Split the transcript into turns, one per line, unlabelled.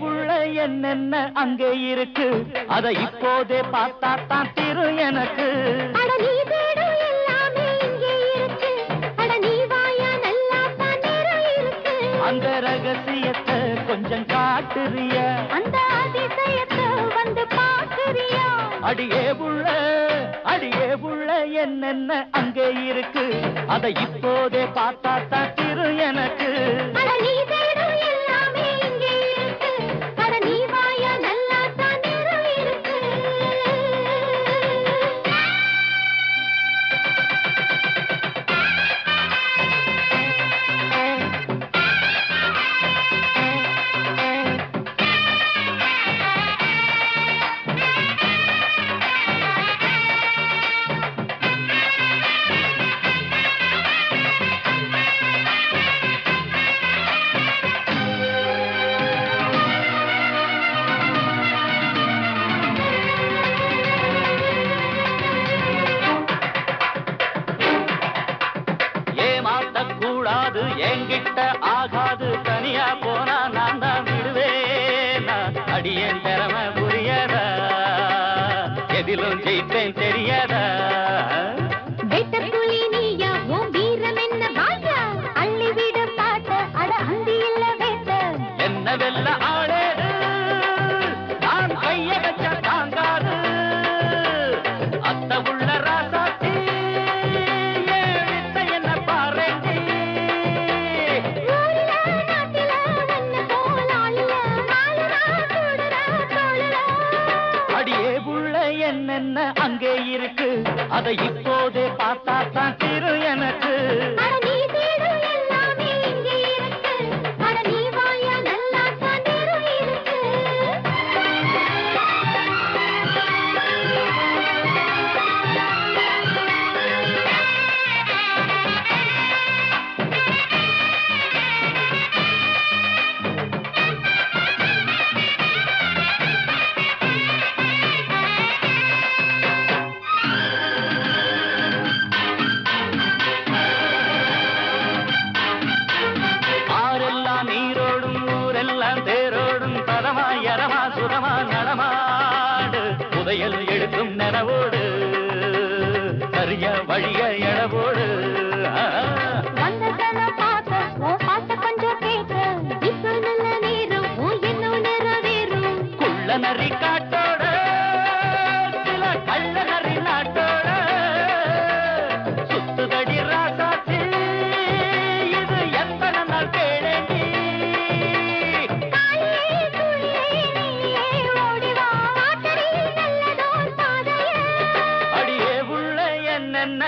உள்ள என்னென்ன அங்கே இருக்கு? அதை இப்போதே பார்த்தா தான் திரு எனக்கு அந்த ரகசியத்தை கொஞ்சம் காட்டுறிய.
அந்த அதிசயத்தை வந்து பாக்குறியா
அடியே புள்ள அடியே புள்ள என்னென்ன அங்கே இருக்கு? அதை இப்போதே பார்த்தா தான் திரு கூடாது எங்கிட்ட ஆகாது தனியா போனா நான் தான் விடுவேன். அடியன் திறமை புரியதா? எதிலும் ஜெயிப்பேன் தெரியதா?
என்ன
அங்கே இருக்கு? அதை இப்போதே பார்த்தா தான் திரு எனக்கு. புதையல் எடுக்கும் நனவோடு சரியா வழிய
எனவோடு என்ன